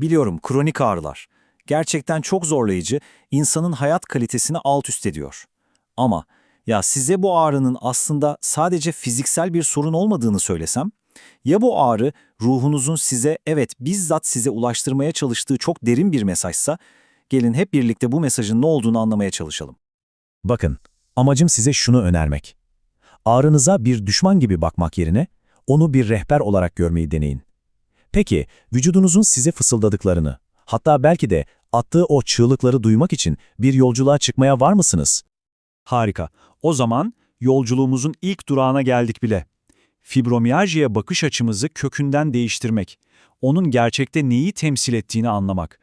Biliyorum kronik ağrılar. Gerçekten çok zorlayıcı, insanın hayat kalitesini alt üst ediyor. Ama ya size bu ağrının aslında sadece fiziksel bir sorun olmadığını söylesem? Ya bu ağrı ruhunuzun size evet bizzat size ulaştırmaya çalıştığı çok derin bir mesajsa? Gelin hep birlikte bu mesajın ne olduğunu anlamaya çalışalım. Bakın, amacım size şunu önermek. Ağrınıza bir düşman gibi bakmak yerine onu bir rehber olarak görmeyi deneyin. Peki, vücudunuzun size fısıldadıklarını, hatta belki de attığı o çığlıkları duymak için bir yolculuğa çıkmaya var mısınız? Harika. O zaman yolculuğumuzun ilk durağına geldik bile. Fibromiyaljiye bakış açımızı kökünden değiştirmek. Onun gerçekte neyi temsil ettiğini anlamak.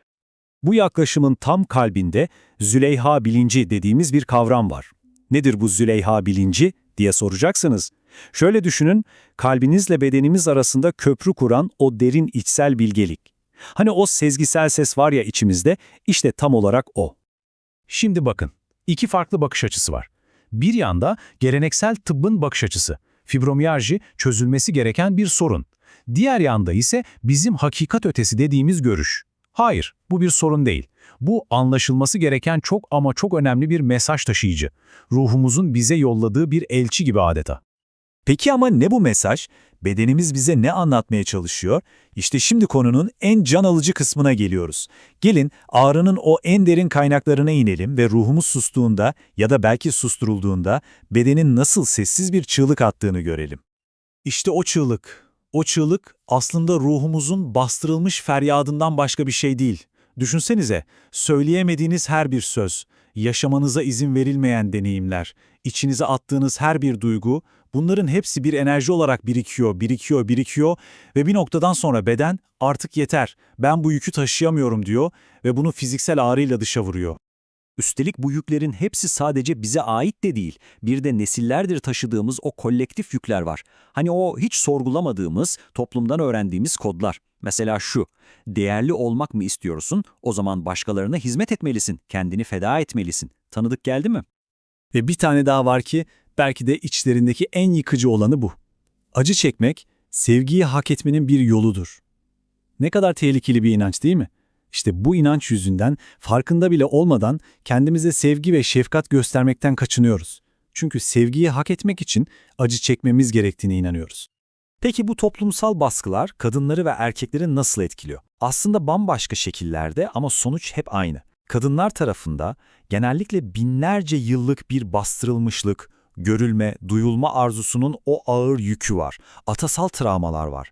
Bu yaklaşımın tam kalbinde Züleyha bilinci dediğimiz bir kavram var. Nedir bu Züleyha bilinci diye soracaksınız. Şöyle düşünün, kalbinizle bedenimiz arasında köprü kuran o derin içsel bilgelik. Hani o sezgisel ses var ya içimizde, işte tam olarak o. Şimdi bakın, iki farklı bakış açısı var. Bir yanda geleneksel tıbbın bakış açısı. Fibromiyalji çözülmesi gereken bir sorun. Diğer yanda ise bizim hakikat ötesi dediğimiz görüş. Hayır, bu bir sorun değil. Bu anlaşılması gereken çok ama çok önemli bir mesaj taşıyıcı. Ruhumuzun bize yolladığı bir elçi gibi adeta. Peki ama ne bu mesaj? Bedenimiz bize ne anlatmaya çalışıyor? İşte şimdi konunun en can alıcı kısmına geliyoruz. Gelin ağrının o en derin kaynaklarına inelim ve ruhumuz sustuğunda ya da belki susturulduğunda bedenin nasıl sessiz bir çığlık attığını görelim. İşte o çığlık. O çığlık aslında ruhumuzun bastırılmış feryadından başka bir şey değil. Düşünsenize, söyleyemediğiniz her bir söz, yaşamanıza izin verilmeyen deneyimler, içinize attığınız her bir duygu, bunların hepsi bir enerji olarak birikiyor, birikiyor, birikiyor ve bir noktadan sonra beden artık yeter, ben bu yükü taşıyamıyorum diyor ve bunu fiziksel ağrıyla dışa vuruyor. Üstelik bu yüklerin hepsi sadece bize ait de değil, bir de nesillerdir taşıdığımız o kolektif yükler var. Hani o hiç sorgulamadığımız, toplumdan öğrendiğimiz kodlar. Mesela şu, değerli olmak mı istiyorsun, o zaman başkalarına hizmet etmelisin, kendini feda etmelisin. Tanıdık geldi mi? Ve bir tane daha var ki belki de içlerindeki en yıkıcı olanı bu. Acı çekmek, sevgiyi hak etmenin bir yoludur. Ne kadar tehlikeli bir inanç değil mi? İşte bu inanç yüzünden farkında bile olmadan kendimize sevgi ve şefkat göstermekten kaçınıyoruz. Çünkü sevgiyi hak etmek için acı çekmemiz gerektiğine inanıyoruz. Peki bu toplumsal baskılar kadınları ve erkekleri nasıl etkiliyor? Aslında bambaşka şekillerde ama sonuç hep aynı. Kadınlar tarafında genellikle binlerce yıllık bir bastırılmışlık, görülme, duyulma arzusunun o ağır yükü var. Atasal travmalar var.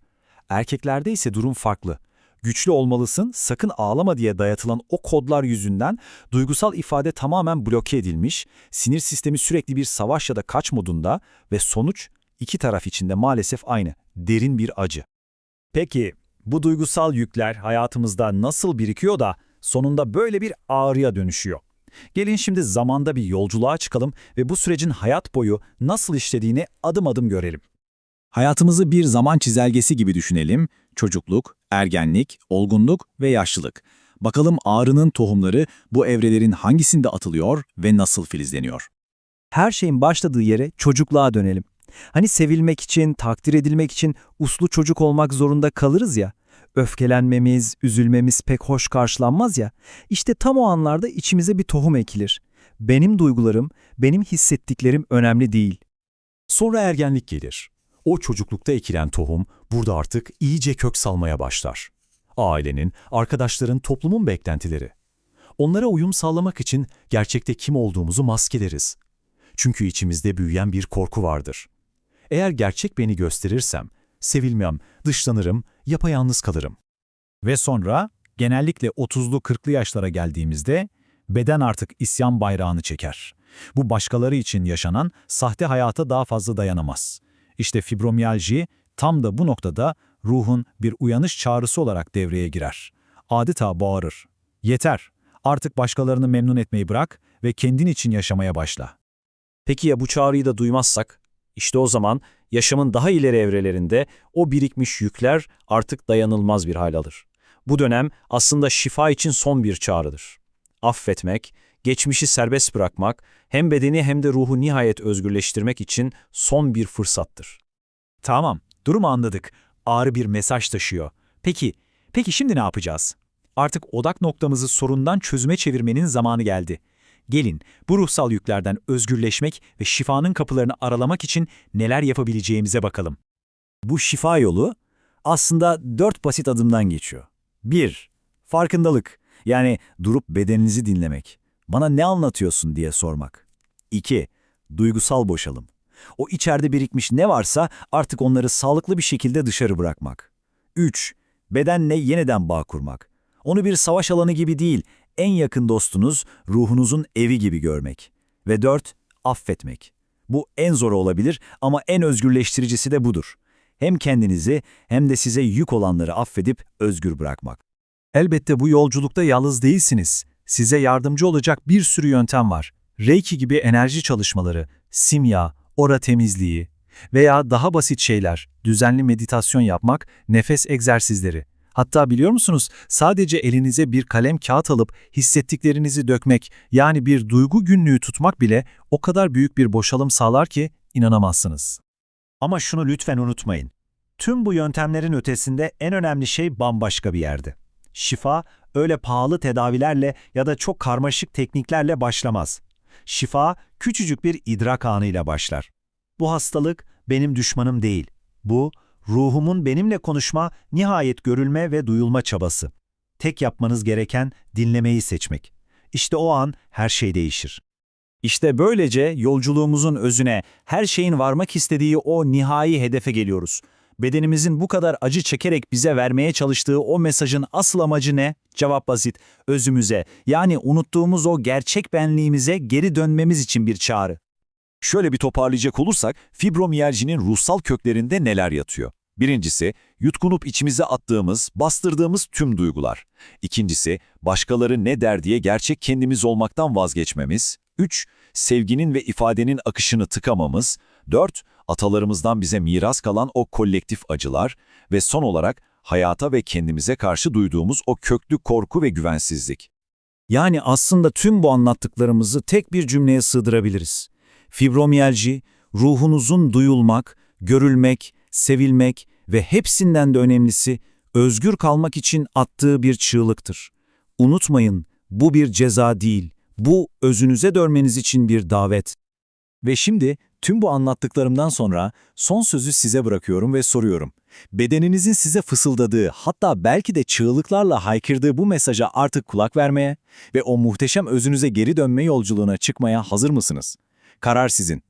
Erkeklerde ise durum farklı. Güçlü olmalısın, sakın ağlama diye dayatılan o kodlar yüzünden duygusal ifade tamamen bloke edilmiş, sinir sistemi sürekli bir savaş ya da kaç modunda ve sonuç iki taraf içinde maalesef aynı, derin bir acı. Peki, bu duygusal yükler hayatımızda nasıl birikiyor da sonunda böyle bir ağrıya dönüşüyor? Gelin şimdi zamanda bir yolculuğa çıkalım ve bu sürecin hayat boyu nasıl işlediğini adım adım görelim. Hayatımızı bir zaman çizelgesi gibi düşünelim. Çocukluk, ergenlik, olgunluk ve yaşlılık. Bakalım ağrının tohumları bu evrelerin hangisinde atılıyor ve nasıl filizleniyor? Her şeyin başladığı yere çocukluğa dönelim. Hani sevilmek için, takdir edilmek için uslu çocuk olmak zorunda kalırız ya. Öfkelenmemiz, üzülmemiz pek hoş karşılanmaz ya. İşte tam o anlarda içimize bir tohum ekilir. Benim duygularım, benim hissettiklerim önemli değil. Sonra ergenlik gelir. O çocuklukta ekilen tohum burada artık iyice kök salmaya başlar. Ailenin, arkadaşların, toplumun beklentileri. Onlara uyum sağlamak için gerçekte kim olduğumuzu maskeleriz. Çünkü içimizde büyüyen bir korku vardır. Eğer gerçek beni gösterirsem, sevilmem, dışlanırım, yapayalnız kalırım. Ve sonra, genellikle 30'lu 40'lı yaşlara geldiğimizde, beden artık isyan bayrağını çeker. Bu başkaları için yaşanan sahte hayata daha fazla dayanamaz. İşte fibromiyalji tam da bu noktada ruhun bir uyanış çağrısı olarak devreye girer. Adeta bağırır. Yeter, artık başkalarını memnun etmeyi bırak ve kendin için yaşamaya başla. Peki ya bu çağrıyı da duymazsak? İşte o zaman yaşamın daha ileri evrelerinde o birikmiş yükler artık dayanılmaz bir hal alır. Bu dönem aslında şifa için son bir çağrıdır. Affetmek, geçmişi serbest bırakmak, hem bedeni hem de ruhu nihayet özgürleştirmek için son bir fırsattır. Tamam, durumu anladık. Ağrı bir mesaj taşıyor. Peki, peki şimdi ne yapacağız? Artık odak noktamızı sorundan çözüme çevirmenin zamanı geldi. Gelin bu ruhsal yüklerden özgürleşmek ve şifanın kapılarını aralamak için neler yapabileceğimize bakalım. Bu şifa yolu aslında dört basit adımdan geçiyor. 1. Farkındalık. Yani durup bedeninizi dinlemek. Bana ne anlatıyorsun diye sormak. 2. Duygusal boşalım. O içeride birikmiş ne varsa artık onları sağlıklı bir şekilde dışarı bırakmak. 3. Bedenle yeniden bağ kurmak. Onu bir savaş alanı gibi değil, en yakın dostunuz, ruhunuzun evi gibi görmek. Ve 4. Affetmek. Bu en zoru olabilir ama en özgürleştiricisi de budur. Hem kendinizi hem de size yük olanları affedip özgür bırakmak. Elbette bu yolculukta yalnız değilsiniz. Size yardımcı olacak bir sürü yöntem var. Reiki gibi enerji çalışmaları, simya, ora temizliği veya daha basit şeyler, düzenli meditasyon yapmak, nefes egzersizleri. Hatta biliyor musunuz sadece elinize bir kalem kağıt alıp hissettiklerinizi dökmek yani bir duygu günlüğü tutmak bile o kadar büyük bir boşalım sağlar ki inanamazsınız. Ama şunu lütfen unutmayın. Tüm bu yöntemlerin ötesinde en önemli şey bambaşka bir yerde. Şifa öyle pahalı tedavilerle ya da çok karmaşık tekniklerle başlamaz. Şifa küçücük bir idrak anıyla başlar. Bu hastalık benim düşmanım değil. Bu ruhumun benimle konuşma, nihayet görülme ve duyulma çabası. Tek yapmanız gereken dinlemeyi seçmek. İşte o an her şey değişir. İşte böylece yolculuğumuzun özüne, her şeyin varmak istediği o nihai hedefe geliyoruz. Bedenimizin bu kadar acı çekerek bize vermeye çalıştığı o mesajın asıl amacı ne? Cevap basit, özümüze, yani unuttuğumuz o gerçek benliğimize geri dönmemiz için bir çağrı. Şöyle bir toparlayacak olursak, fibromiyalcinin ruhsal köklerinde neler yatıyor? Birincisi, yutkunup içimize attığımız, bastırdığımız tüm duygular. İkincisi, başkaları ne der diye gerçek kendimiz olmaktan vazgeçmemiz. Üç, sevginin ve ifadenin akışını tıkamamız. Dört, atalarımızdan bize miras kalan o kolektif acılar. Ve son olarak, hayata ve kendimize karşı duyduğumuz o köklü korku ve güvensizlik. Yani aslında tüm bu anlattıklarımızı tek bir cümleye sığdırabiliriz. Fibromiyalji, ruhunuzun duyulmak, görülmek, sevilmek ve hepsinden de önemlisi özgür kalmak için attığı bir çığlıktır. Unutmayın, bu bir ceza değil, bu özünüze dönmeniz için bir davet. Ve şimdi tüm bu anlattıklarımdan sonra son sözü size bırakıyorum ve soruyorum. Bedeninizin size fısıldadığı, hatta belki de çığlıklarla haykırdığı bu mesaja artık kulak vermeye ve o muhteşem özünüze geri dönme yolculuğuna çıkmaya hazır mısınız? Karar sizin.